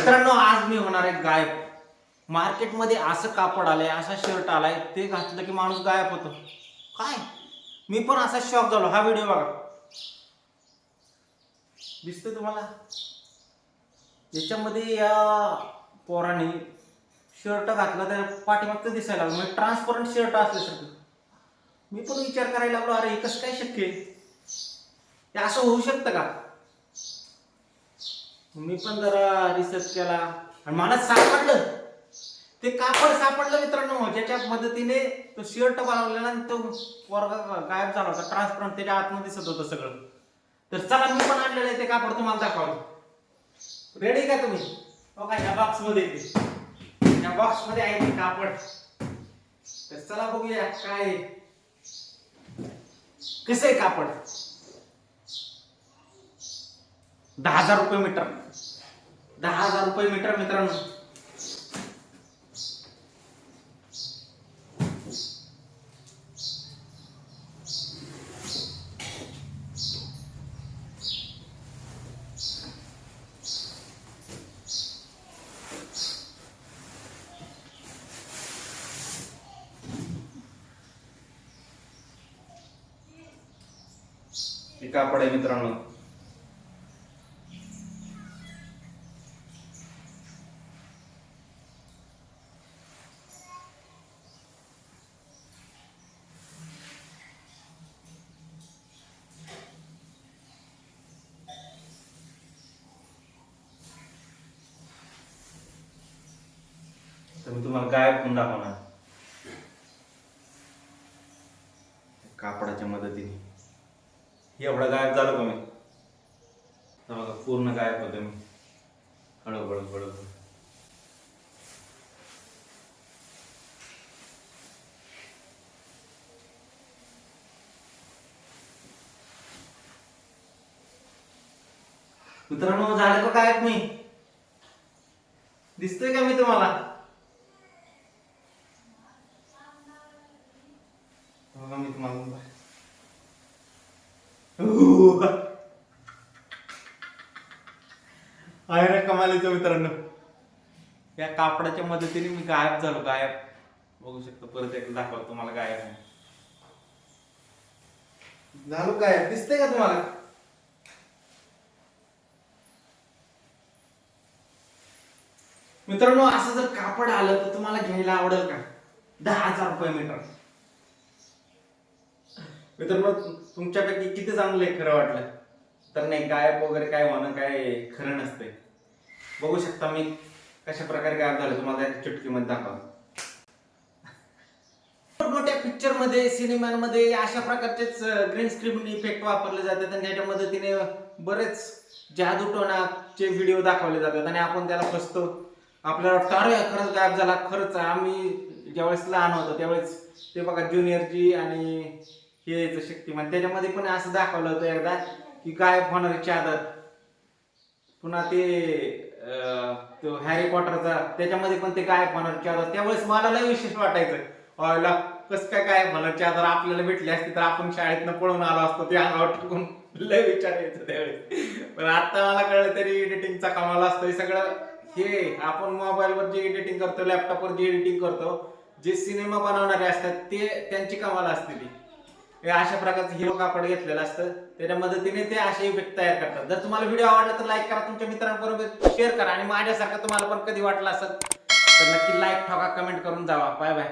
मित्रांनो आज मी होणार आहे गायब. मार्केटमध्ये असं कापड आलंय असा शर्ट आलाय ते घातलं की माणूस गायब होतो. काय? मी पण असा शॉक झालो. हा व्हिडिओ बघा. दिसतोय तुम्हाला? याच्यामध्ये या पोराने शर्ट घातला तर पाठीमागचं दिसायला लागलं. म्हणजे ट्रान्सपरंट शर्ट असल्यासारखं. मी पण विचार करायला लागलो अरे हे कसं काय शक्य आहे? असं होऊ शकतं का? मी पण जरा रिसर्च केला. आणि मला सापडलं. ते कापड सापडलं मित्रांनो. ज्याच्या मदतीने तो शर्ट बनवलेला आणि तो वर्ग गायब झाला होता. ट्रान्सपरंट त्याच्या आतमध्ये दिसत होतं सगळं. तर चला मी पण आणलेलं आहे ते कापड तुम्हाला दाखवलं रेडी का तुम्ही? बघा ह्या बॉक्समध्ये येते ह्या बॉक्समध्ये आहे ते कापड. तर चला बघूया काय कसं आहे कापड? दहा हजार रुपये मीटर. दहा हजार रुपये मीटर मित्रांनो. कापड आहे मित्रांनो. तर मी तुम्हाला गायब करून दाखवणार. कापडाच्या मदतीने. एवढा गायब झालं का मी? बघा पूर्ण गायब होतो मी. हळूहळू हळूहळू. मित्रांनो झालं का गायब मी? दिसतोय का मी तुम्हाला? बघा मी तुम्हाला ना कमालीचं मित्रांनो. या कापडाच्या मदतीने मी गायब झालो गायब. बघू शकतो परत एकदा दाखवतो तुम्हाला गायब. झालो गायब. दिसतंय का तुम्हाला? मित्रांनो असं जर कापड आलं तर तुम्हाला घ्यायला आवडेल का? दहा हजार रुपये मीटर. मित्रांनो तुमच्यापैकी किती चांगलं आहे खरं वाटलं? तर नाही गायब वगैरे काय होणं काय खरं नसतंय. बघू शकता मी कशा प्रकारे गायब झालं तुम्हाला त्या चुटकीमध्ये दाखव मोठ्या पिक्चरमध्ये सिनेमांमध्ये अशा प्रकारचेच ग्रीन स्क्रीन इफेक्ट वापरले जातात आणि त्याच्या मदतीने बरेच जादूटोणाचे व्हिडिओ दाखवले जातात आणि आपण त्याला फसतो. आपल्याला वाटतं अरे खरंच गायब झाला खरंच आम्ही ज्यावेळेस लहान होतो त्यावेळेस ते बघा ज्युनियरची आणि हे याचं शक्तिमान त्याच्यामध्ये पण असं दाखवलं होतं एकदा की गायब होणारी चादर पुन्हा ते तो हॅरी पॉटरचा त्याच्यामध्ये पण ते गायब होणारी चादर त्यावेळेस मला लय विशेष वाटायचं. ऑयला कस काय गायब होणार चादर आपल्याला भेटली असती तर आपण शाळेतनं पळून आलो असतो ते अंगावर टाकून. लय विचार यायचं त्यावेळेस. पण आता मला कळलं तरी एडिटिंगचा कमाल असतो. हे सगळं हे आपण मोबाईलवर जे एडिटिंग करतो लॅपटॉपवर जे एडिटिंग करतो जे सिनेमा बनवणारे असतात ते त्यांची कमाल असते ती. अशा प्रकारचं हिरो कापड घेतलेलं असतं. त्याच्या मदतीने ते असे इफेक्ट तयार करतात. जर तुम्हाला व्हिडिओ आवडला तर लाईक करा. तुमच्या मित्रांबरोबर शेअर करा आणि माझ्यासारखं तुम्हाला पण कधी वाटलं असेल तर नक्की लाईक ठोका कमेंट करून जावा. Bye bye